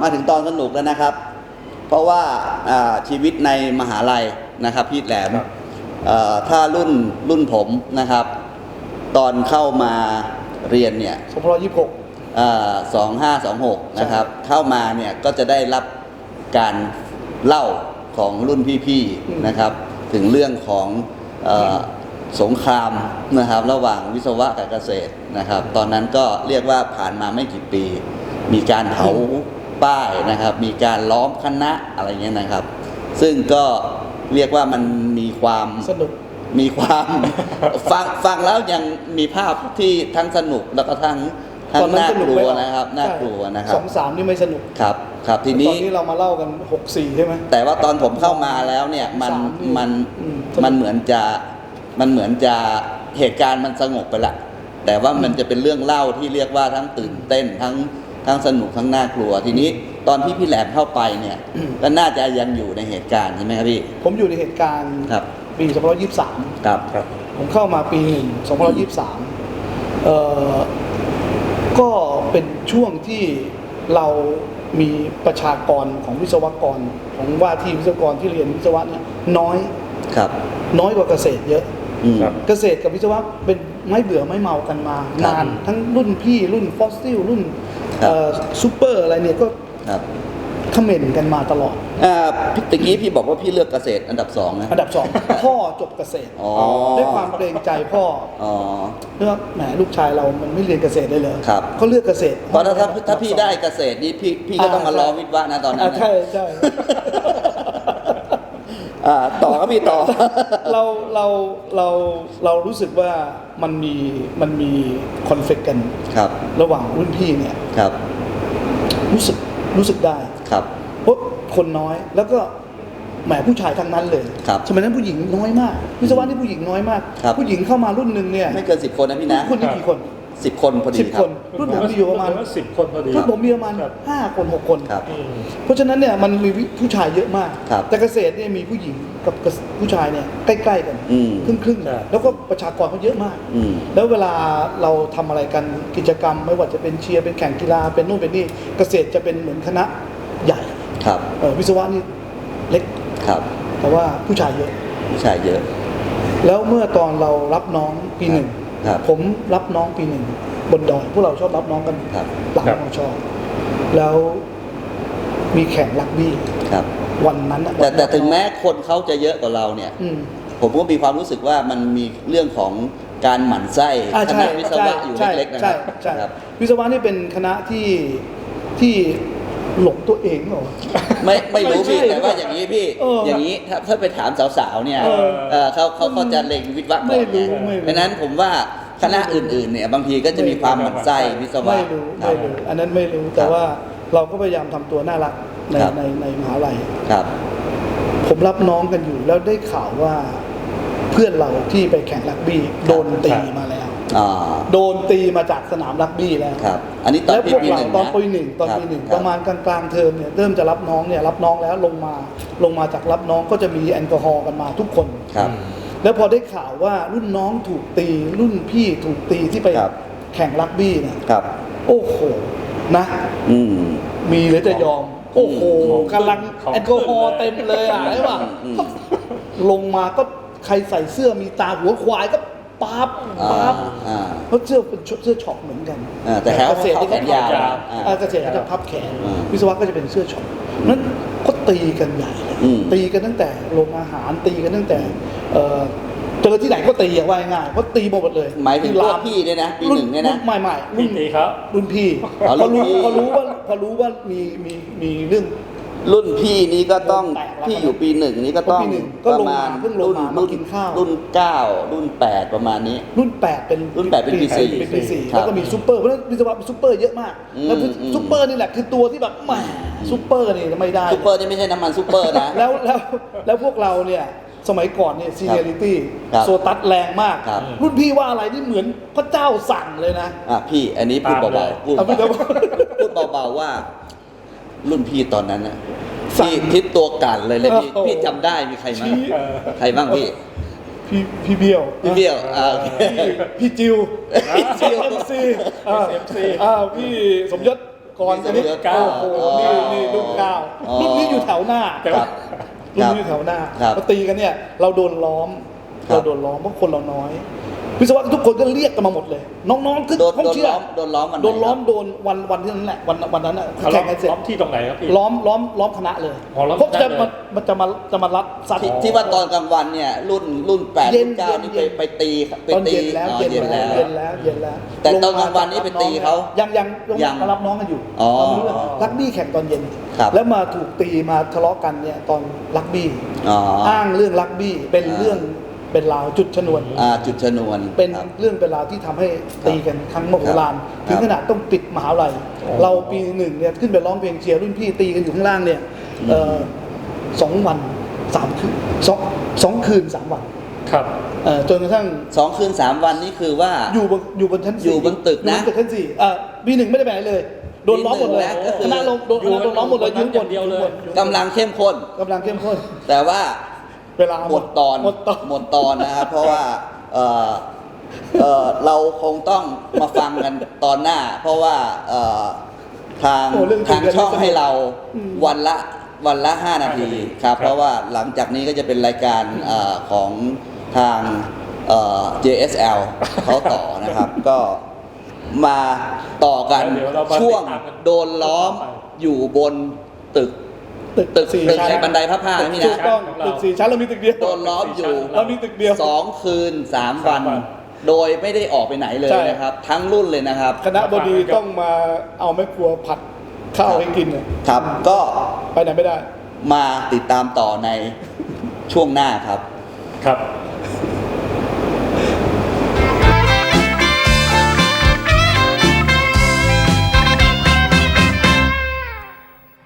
มาถึงตอนสนุกแล้วนะครับ เพราะว่าอ่าชีวิตในมหาลัยนะครับ พี่แหลมครับเอ่อถ้ารุ่นรุ่นผมนะครับ ตอนเข้ามาเรียนเนี่ยสองพันยี่สิบหกสองห้าสองหกนะครับ เข้ามาเนี่ยก็จะได้รับการเล่าของรุ่นพี่อืมๆนะครับ ถึงเรื่องของเออสงครามนะครับ ระหว่างวิศวะกับเกษตรนะครับ ตอนนั้นก็เรียกว่าผ่านมาไม่กี่ปี มีการเผา ป้ายนะครับ มีการล้อมคณะอะไรเงี้ยนะครับ ซึ่งก็เรียกว่ามันมีความสนุกมีความฟังฟังแล้วยังมีภาพที่ทั้งสนุกแล้วก็ทั้งทั้งตอนนั้นน่าสนุกกลัไหมวนะครับน่ากลัวนะครับสองสามนี่ไม่สนุกครับครับทีตนี้อนนี้เรามาเล่ากันหกสี่ใช่ไหมแต่ว่าตอนผมเข้ามาแล้วเนี่ยมันสามนี่มันอืมมันเหมือนจะมันเหมือนจะเหตุการณ์มันสงบไปละแต่ว่ามันจะเป็นเรื่องเล่าที่เรียกว่าทั้งตื่นเต้นทั้ง ทั้งสนุกทั้งน่ากลัว ทีนี้ตอนที่พี่แหลมเข้าไปเนี่ยก็น่าจะยังอยู่ในเหตุการณ์ใช่ไหมครับพี่ ผมอยู่ในเหตุการณ์ครับ ปีสองพันยี่สิบสามครับ ครับ ผมเข้ามาปีหนึ่งสองพันยี่สิบสามเอ่อ ก็เป็นช่วงที่เรามีประชากรของวิศวกรของว่าที่วิศวกรที่เรียนวิศวะเนี่ยน้อย ครับ น้อยกว่าเกษตรเยอะ อืม ครับ เกษตรกับวิศวะเป็นไม่เบื่อไม่เมากันมา ครับนาน ทั้งรุ่นพี่รุ่นฟอสซิลรุ่น ครับซูเปอร์อะไรเนี่ยก็ครับเขม่นกันมาตลอดอ่าพี่ตะกี้พี่บอกว่าพี่เลือกเกษตรอันดับสองนะ อันดับสอง พ่อจบเกษตรอ๋อ ด้วยความเกรงใจพ่ออ๋อเนื่องแหมลูกชายเรามันไม่เรียนเกษตรเลยเลยครับ เขาเลือกเกษตรเพราะถ้าถ้าถ้าพี่ได้เกษตรนี่พี่พี่ก็ต้องมาอ่าล้อวิทย์วะนะตอนนั้อ่านนะ ใช่ใช่ อ่าต่อครับพี่ต่อ เราเราเราเรารู้สึกว่ามันมีมันมีคอนฟ lict กันครับ ระหว่างรุ่นพี่เนี่ยครับ รู้สึกรู้สึกได้ครับ เพราะคนน้อยแล้วก็แหมผู้ชายทั้งนั้นเลยครับสมัยนั้นผู้หญิงน้อยมากวิศวะนี่ผู้หญิงน้อยมาก ครับ ผู้หญิงเข้ามารุ่นหนึ่งเนี่ยไม่เกินสิบคนนะพี่นะคนนี้กี่คน สิบคนพอดีสิบครัคบนรุ่นผมมีอยู่ประมาณสิบคนพอดีรุ่นผมมีประมาณครับห้าคนหกคน ครับ อืม เพราะฉะนั้นเนี่ยมันมีผู้ชายเยอะมาก ครับ แต่เกษตรเนี่ยมีผู้หญิงกับเกษผู้ชายเนี่ยใกล้ๆกันอืมครึ่งครึ่งๆใช่แล้วก็ประชากรเขาเยอะมาก อืม แล้วเวลาเราทำอะไรกันกิจกรรม ไม่ว่าจะเป็นเชียร์เป็นแข่งกีฬาเป็นนู่นเป็นนี่เกษตรจะเป็นเหมือนคณะใหญ่ครับ เอ่อวิศวะนี่เล็ก ครับแต่ว่าผู้ชายเยอะ ผู้ชายเยอะ แล้วเมื่อตอนเรารับน้องปีหนึ่ง ครับผมรับน้องปีหนึ่งบนดอยพวกเราชอบรับน้องกันครับหลังครับ มอชอแล้วมีแข่งลักบี้ครับ วันนั้นน่ะแต่แต่วันนั้นถึงแม้คนเขาจะเยอะกว่าเราเนี่ย อืม ผมก็มีความรู้สึกว่ามันมีเรื่องของการหมั่นไส้อ่าคใช่ณะวิศวะอยู่ใช่เล็กๆนะคใช่รับใช่ครับ วิศวะนี่เป็นคณะที่ที่ หลงตัวเองเหรอ ไม่ไม่รู้พี่ไม่ใช่แต่ว่าอย่างนี้พี่ เออออย่างนี้ถ้าถ้าไปถามสาวๆเนี่ยเออเออเขาเขาเขาจะเล็งวิศวะก่ไม่อนรู้ไงไม่รู้ เพราะฉะนั้นผมว่าคณะอื่นๆเนี่ยบางทีก็จะมีความหมั่นไส้วิศวะไม่รู้ครัไม่บ รู้อันนั้นไม่รู้แต่ว่าเราก็พยายามทำตัวน่ารักในครับ ในในมหาลัย ครับ ผมรับน้องกันอยู่แล้วได้ข่าวว่าเพื่อนเราที่ไปแข่งรักบี้โดนตีมาแล้ว อ่า โดนตีมาจากสนามรักบี้แล้วครับ อันนี้ตอนแล้วปีพวกปีหเรานึ่งตอนนะปีหนึ่งตอนคบปีหนึ่งคปบระมาณกลางกลางๆเทอมเนี่ยเริ่มจะรับน้องเนี่ยรับน้องแล้วลงมาลงมาจากรับน้องก็จะมีแอลกอฮอล์กันมาทุกคน ครับ แล้วพอได้ข่าวว่ารุ่นน้องถูกตี รุ่นพี่ถูกตีที่ไปครับ แข่งรักบี้เนี่ยครับ โอ้โหนะ อืม มีหรือจะยอม โอ้โหของกำลังของ แอลกอฮอล์เต็มเลยอะใช่ป่ะอืม ลงมาก็ใครใส่เสื้อมีตาหัวควายก็ ปั๊บอ่าปั๊บอ่าเพราะเสื้อเป็นชุดเสื้อช็อปเหมือนกันอ่าแต่แถวเกษตรที่แขนยาวพับอ่า อ่าเกษตรเขาจะพับแขน อ่าวิศวะก็จะเป็นเสื้อช็อปนั้นก็ตีกันใหญ่เลยอืม ตีกันตั้งแต่โรงอาหารตีกันตั้งแต่เอ่อเจอที่ไหนก็ตีอย่างว่าง่ายๆเพราะตีหมดเลยหมายถึงที่พวร้กพี่เนี่ยนะปีหนึ่งเนี่ยนะ รุ่ใหม่ๆพี่รุ่น ตีเขารุ่นพี่อ๋อพอรุ่รู้นพี่พอรู้ว่าพอรู้ว่ามีมีมีเรื่อง รุ่นพี่นี้ก็ต้องแตกแล้วพี่อยู่ปีหนึ่งนี้ก็ต้องปีหนึ่งก็ประลงมามาณเพิ่งลงมามารุ่นกินข้าว รุ่นเก้ารุ่นแปดประมาณนี้ รุ่นแปดเป็นรุ่นแปดเป็นปีสี่เป็นปีสี่ครับแล้วก็มีซูเปอร์เพราะฉะนั้นวิศวะเป็นซูเปอร์เยอะมาก อืมแล้วอืม ซูเปอร์นี่แหละคือตัวที่แบบแหมซูเปอร์นี่ไม่ได้ ซูเปอร์นี่ไม่ใช่น้ำมันซูเปอร์นะ แล้วแล้วแล้วพวกเราเนี่ยสมัยก่อนเนี่ยซีเนียริตี้ครับโซตัสแรงมาก ครับรุ่นพี่ว่าอะไรนี่เหมือนพระเจ้าสั่งเลยนะ อะพี่อันนี้พูดตามเลเบาย ๆพูดเอาพี่เบาเดี๋ยวๆพูดเบาๆว่า รุ่นพี่ตอนนั้นนะสั่งพี่ทิศตัวกันเลยเลยพี่โอ้โหพี่จำได้มีใครบ้างชี้ ใครบ้างพี่ พี่พี่เบี้ยวพี่เบี้ยวอ่าโอเค พี่พี่จิวพี่จิว เอ็มซี CMC อ่าพี่สมยศก่อนจะนี้เก้าโอ้โหอ๋อนี่นี่รุ่นเก้าอ๋อ รุ่นนี้อยู่แถวหน้า ครับ รุ่นนี้อยู่แถวหน้าครับพอตีกันเนี่ย เราโดนล้อม ครับ เราโดนล้อมเพราะคนเราน้อย วิศวะทุกคนก็เรียกกันมาหมดเลย น้องๆขึ้นโดนห้องโดนเชื่อล้อมโดนล้อมวันไหนโดนล้อมครับโดนวันวันที่นั้นแหละวันวันนั้นน่ะเขาล้แข่อมงกันเสร็จล้อมที่ตรงไหนครับพี่ล้อมล้อมล้อมคณะเลยอ๋อล้อมเพราะคณะจะเลยมามันจะมาจะมารัดซัดที่ที่ว่าตอนกลางวันเนี่ยรุ่นรุ่นแปดเย็นรุ่นเก้านี่เย็ไปนไปตีไปตอนตีเย็นแล้วอ๋อเย็นเย็นแล้แล้ววเย็นแล้วเย็นแล้ว แต่ตอนลกลางวันนี่ไปตีเขายังยังลงยังมารับน้องกันอยู่อ๋อเราไม่รู้เรื่องรักบี้แข่งตอนเย็นครับแล้วมาถูกตีมาทะเลาะกันเนี่ยตอนรักบี้อ๋ออ้างเรื่องรักบี้เป็นอ่าเรื่อง เป็นราวจุดชนวน อ่าจุดชนวนเป็นครับ เรื่องเป็นราวที่ทำให้ตีกันครั้งมโหฬารครับถึงขนาดต้องปิดมหาวิทยาลัยอ๋อเราปีหนึ่งเนี่ยขึ้นไปร้องเพลงเชียร์รุ่นพี่ตีกันอยู่ข้างล่างเนี่ยเอ่อสองวันสามคืนสองสองคืนสามวันครับ เอ่อจนกระทั่งสองคืนสามวันนี่คือว่า อยู่บนอยู่บนชั้นสี่อยู่บนตึกนะอยู่บนตึกชั้นสี่เอ่อปีหนึ่งไม่ได้ไปไหนเลยโดนล้อมหมดเลยปีหนึ่งนะก็คือ คณะลงโดนคณะโดนล้อมหมดเลยอยู่ยืนบนอย่างเดียวเลยกำลังเข้มข้น กำลังเข้มข้น แต่ว่า เวลาหมดตอนหมดตอนหมดตอนนะครับเพราะว่าเอ่อเอ่อเราคงต้องมาฟังกันตอนหน้า เพราะว่าเอ่อทางโอ้เรื่องจริทางงช่องเรื่องจริงให้เราอืม วันละวันละ5นาทีห้านาทีครับ ครับ เพราะว่าหลังจากนี้ก็จะเป็นรายการเออของทางเอ่อ JSL เขาต่อนะครับ ก็มาต่อกันเดี๋ยวเรามาช่วงติดตามกัน โดนล้อมอยู่บนตึก ตึกตึกสี่ตึกชั้นในบันไดพระผ้านะพี่ถูนะกต้องของเรา ตึกสี่ชั้นเรามีตึกเดียว โดนล้อมอยู่เรามีตึกเดียวสองคืนสามวัน สามวันโดยไม่ได้ออกไปไหนเลยใช่ นะครับ ทั้งรุ่นเลยนะครับ คณะบดีต้องมาเอาแม่ครัวผัดข้าวให้กินเนี่ยครับก็ไปไหนไม่ได้ มาติดตามต่อในช่วงหน้าครับ ครับ